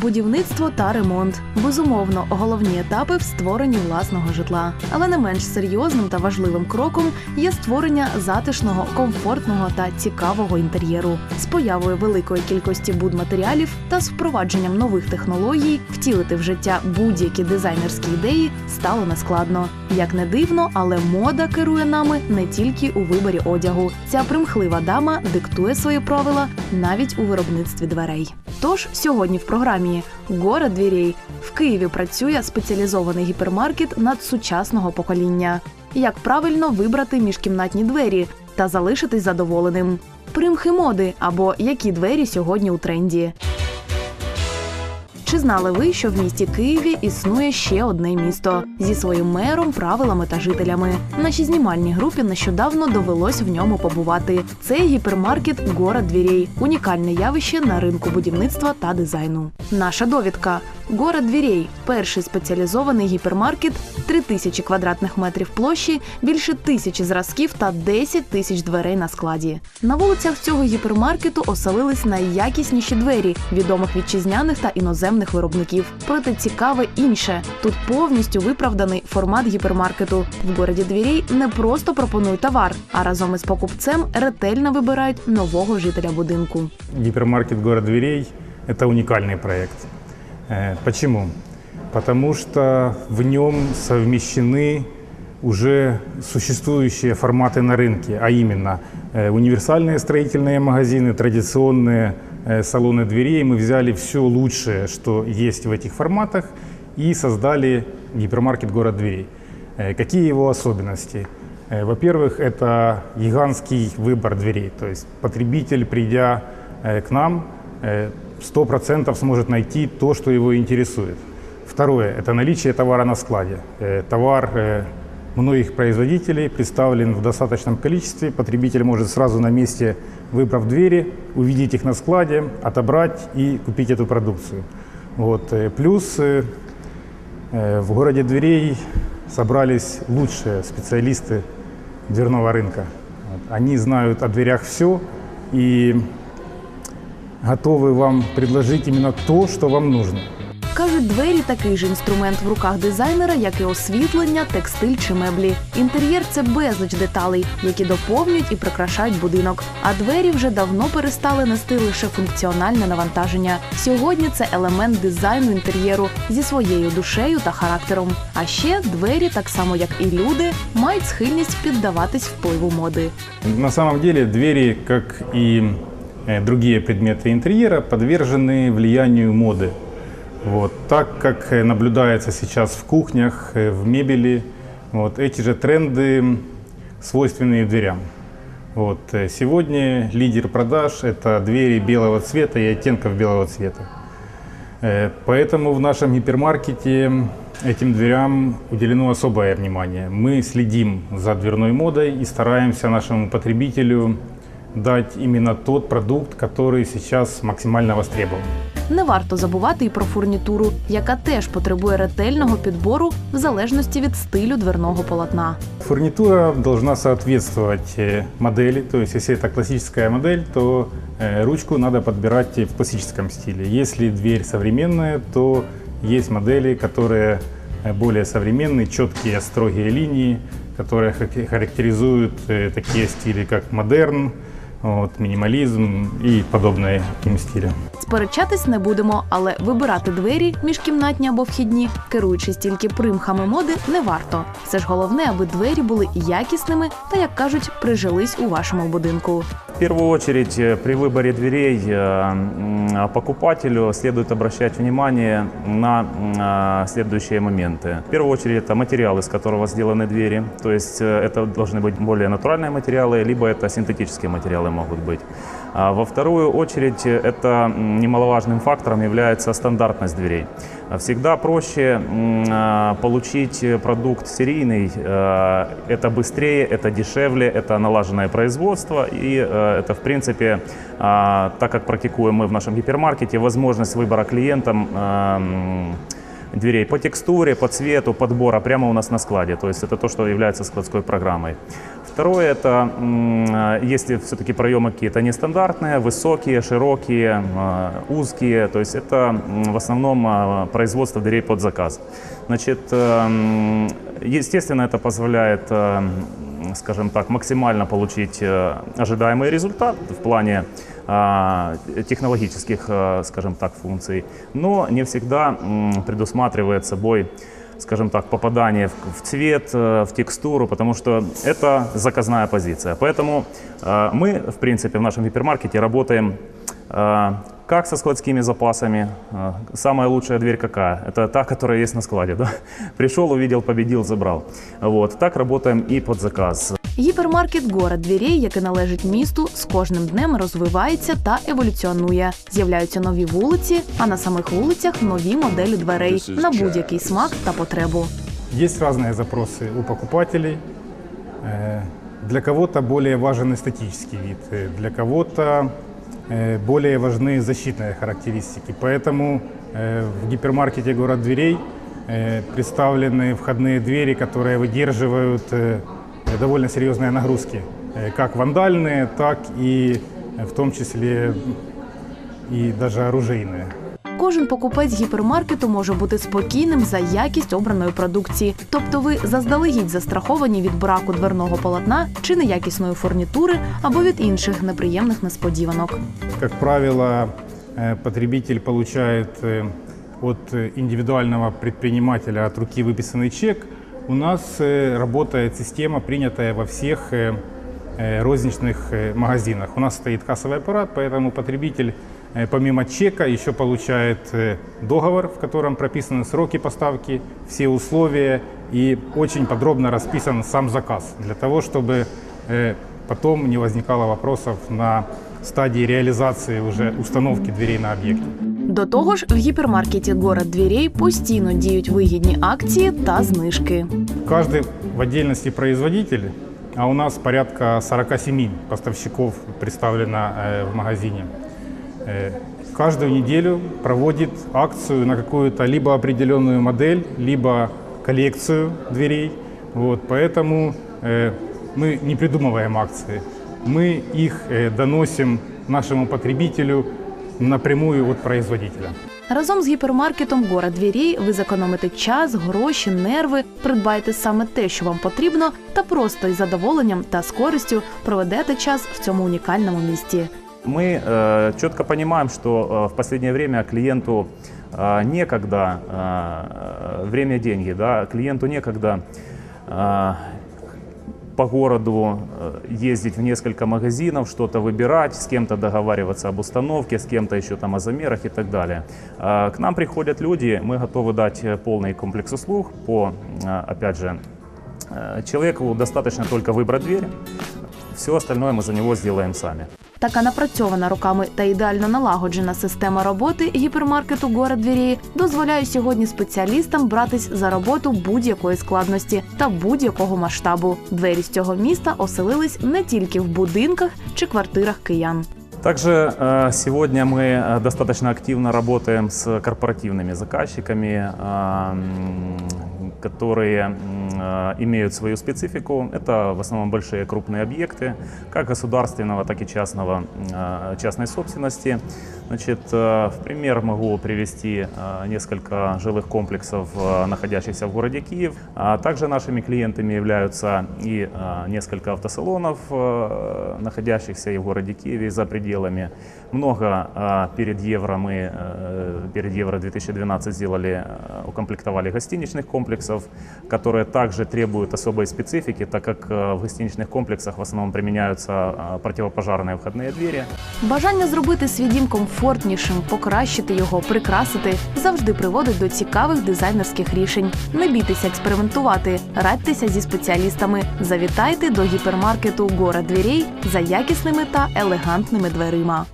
Будівництво та ремонт безумовно головні етапи в створенні власного житла. Але не менш серйозним та важливим кроком є створення затишного, комфортного та цікавого інтер'єру. З появою великої кількості будматеріалів та з впровадженням нових технологій втілити в життя будь-які дизайнерські ідеї стало нескладно. Як не дивно, але мода керує нами не тільки у виборі одягу. Ця примхлива дама диктує свої правила навіть у виробництві дверей. Тож сьогодні в програмі Гора двірей в Києві працює спеціалізований гіпермаркет надсучасного покоління. Як правильно вибрати міжкімнатні двері та залишитись задоволеним? Примхи моди або які двері сьогодні у тренді. Чи знали ви, що в місті Києві існує ще одне місто зі своїм мером, правилами та жителями? Нашій знімальній групі нещодавно довелось в ньому побувати. Це гіпермаркет Город Двірей, унікальне явище на ринку будівництва та дизайну. Наша довідка. Город Двірей – перший спеціалізований гіпермаркет, 3 тисячі квадратних метрів площі, більше тисячі зразків та 10 тисяч дверей на складі. На вулицях цього гіпермаркету оселились найякісніші двері відомих вітчизняних та іноземних виробників. Проте цікаве інше. Тут повністю виправданий формат гіпермаркету. В городі двірей не просто пропонують товар, а разом із покупцем ретельно вибирають нового жителя будинку. Гипермаркет «Город дверей» – это уникальный проект. Э, Почему? Потому что в нем совмещены уже существующие форматы на рынке, а именно э, универсальные строительные магазины, традиционные э, салоны дверей. Мы взяли все лучшее, что есть в этих форматах, и создали гипермаркет «Город дверей». Какие его особенности? Во-первых, это гигантский выбор дверей. То есть потребитель, придя к нам, 100% сможет найти то, что его интересует. Второе – это наличие товара на складе. Э, Товар э, многих производителей представлен в достаточном количестве. Потребитель может сразу на месте, выбрав двери, увидеть их на складе, отобрать и купить эту продукцию. Вот. э, Плюс В городе дверей собрались лучшие специалисты дверного рынка. Они знают о дверях все и готовы вам предложить именно то, что вам нужно. Кажуть, двері такий же інструмент в руках дизайнера, як і освітлення, текстиль чи меблі. Інтер'єр це безліч деталей, які доповнюють і прикрашають будинок. А двері вже давно перестали нести лише функціональне навантаження. Сьогодні це елемент дизайну інтер'єру зі своєю душею та характером. А ще двері, так само як і люди, мають схильність піддаватись впливу моди. На самом деле двери, как и э, другие предметы интерьера, подвержены влиянию моды. Вот. Так как э, наблюдается сейчас в кухнях, э, в мебели, вот, эти же тренды свойственны и дверям. Вот. э, Сегодня лидер продаж – это двери белого цвета и оттенков белого цвета. Э, Поэтому в нашем гипермаркете этим дверям уделено особое внимание. Мы следим за дверной модой и стараемся нашему потребителю дать именно тот продукт, который сейчас максимально востребован. Не варто забувати і про фурнітуру, яка теж потребує ретельного підбору в залежності від стилю дверного полотна. Фурнитура должна соответствовать э, модели, то есть если это классическая модель, то э, ручку надо подбирать в классическом стиле. Если дверь современная, то есть модели, которые э, более современные, четкие, строгие линии, которые хак- характеризуют э, такие стили, как модерн, вот, минимализм и подобные им стили. Сперечатись не будемо, але вибирати двері міжкімнатні або вхідні, керуючись тільки примхами моди, не варто. Все ж головне, аби двері були якісними та, як кажуть, прижились у вашому будинку. В первую очередь э, при выборе дверей э, м, покупателю следует обращать внимание на м, а, следующие моменты. В первую очередь это материал, из которого сделаны двери, то есть э, это должны быть более натуральные материалы, либо это синтетические материалы могут быть. А Во вторую очередь э, это м, немаловажным фактором является стандартность дверей. А Всегда проще м, а, получить э, продукт серийный, э, это быстрее, это дешевле, это налаженное производство и э, это в принципе, а, так как практикуем мы в нашем гипермаркете, возможность выбора клиентам а, м, дверей по текстуре, по цвету, подбора прямо у нас на складе. То есть это то, что является складской программой. Второе, это если все-таки проемы какие-то нестандартные, высокие, широкие, э, узкие, то есть это в основном э, производство дверей под заказ. Значит, э, естественно, это позволяет, скажем так, максимально получить ожидаемый результат в плане технологических, э, скажем так, функций, но не всегда предусматривает собой скажем так, попадание в, цвет, э, в текстуру, потому что это заказная позиция. Поэтому э, мы, в принципе, в нашем гипермаркете работаем э, как со складскими запасами. Самая лучшая дверь какая? Это та, которая есть на складе. Да? Пришел, увидел, победил, забрал. Вот. Так работаем и под заказ. Гіпермаркет город дверей, який належить місту, з кожним днем розвивається та еволюціонує. З'являються нові вулиці, а на самих вулицях нові моделі дверей на будь-який смак та потребу. Есть разные запросы у покупателей. Э, Для кого-то более важен эстетический вид, э, для кого-то э, более важны защитные характеристики. Поэтому э, в гипермаркете «Город дверей» э, представлены входные двери, которые выдерживают э, довольно серьезные нагрузки, э, как вандальные, так и э, в том числе и даже оружейные. Кожен покупець гіпермаркету може бути спокійним за якість обраної продукції. Тобто ви заздалегідь застраховані від браку дверного полотна чи неякісної фурнітури або від інших неприємних несподіванок. Как правило, э, потребитель получает э, от э, индивидуального предпринимателя от руки выписанный чек. У нас э, работает система, принятая во всех э, э, розничных магазинах. У нас стоит кассовый аппарат, поэтому потребитель помимо чека еще получает договор, в котором прописаны сроки поставки, все условия и очень подробно расписан сам заказ для того, чтобы потом не возникало вопросов на стадии реализации уже установки дверей на объекте. До того ж, в гіпермаркеті город дверей постійно діють вигідні акції та знижки. Каждый в отдельности производитель, а у нас порядка 47 поставщиков представлено э, в магазине, э, каждую неделю проводит акцию на какую-то либо определенную модель, либо коллекцию дверей. Вот, поэтому э, мы не придумываем акции, мы их э, доносим нашему потребителю напрямую от производителя. Разом з гіпермаркетом город дверей ви зекономите час, гроші, нерви, придбаєте саме те, що вам потрібно, та просто із задоволенням та з користю проведете час в цьому унікальному місті. Мы э, четко понимаем, что э, в последнее время клиенту э, некогда, э, время – деньги, да, клиенту некогда э, по городу э, ездить в несколько магазинов, что-то выбирать, с кем-то договариваться об установке, с кем-то еще там о замерах и так далее. Э, К нам приходят люди, мы готовы дать э, полный комплекс услуг по, э, опять же, э, человеку достаточно только выбрать дверь, все остальное мы за него сделаем сами. Така напрацьована руками та ідеально налагоджена система роботи гіпермаркету город дверей дозволяє сьогодні спеціалістам братись за роботу будь-якої складності та будь-якого масштабу. Двері з цього міста оселились не тільки в будинках чи квартирах киян. Также э, сегодня мы э, достаточно активно работаем с корпоративными заказчиками, э, м, которые э, имеют свою специфику. Это в основном большие крупные объекты, как государственного, так и частного, э, частной собственности. Значит, э, в пример могу привести несколько жилых комплексов, находящихся в городе Киев. А также нашими клиентами являются и несколько автосалонов, находящихся и в городе Киеве, и за пределами. Много перед Евро мы, перед Евро 2012 сделали, укомплектовали гостиничных комплексов, которые также требуют особой специфики, так как э, в гостиничных комплексах в основном применяются э, противопожарные входные двери. Бажання зробити свій дім комфортнішим, покращити його, прикрасити завжди приводить до цікавих дизайнерських рішень. Не бійтеся експериментувати, радьтеся зі спеціалістами. Завітайте до гіпермаркету Гора дверей за якісними та елегантними дверима.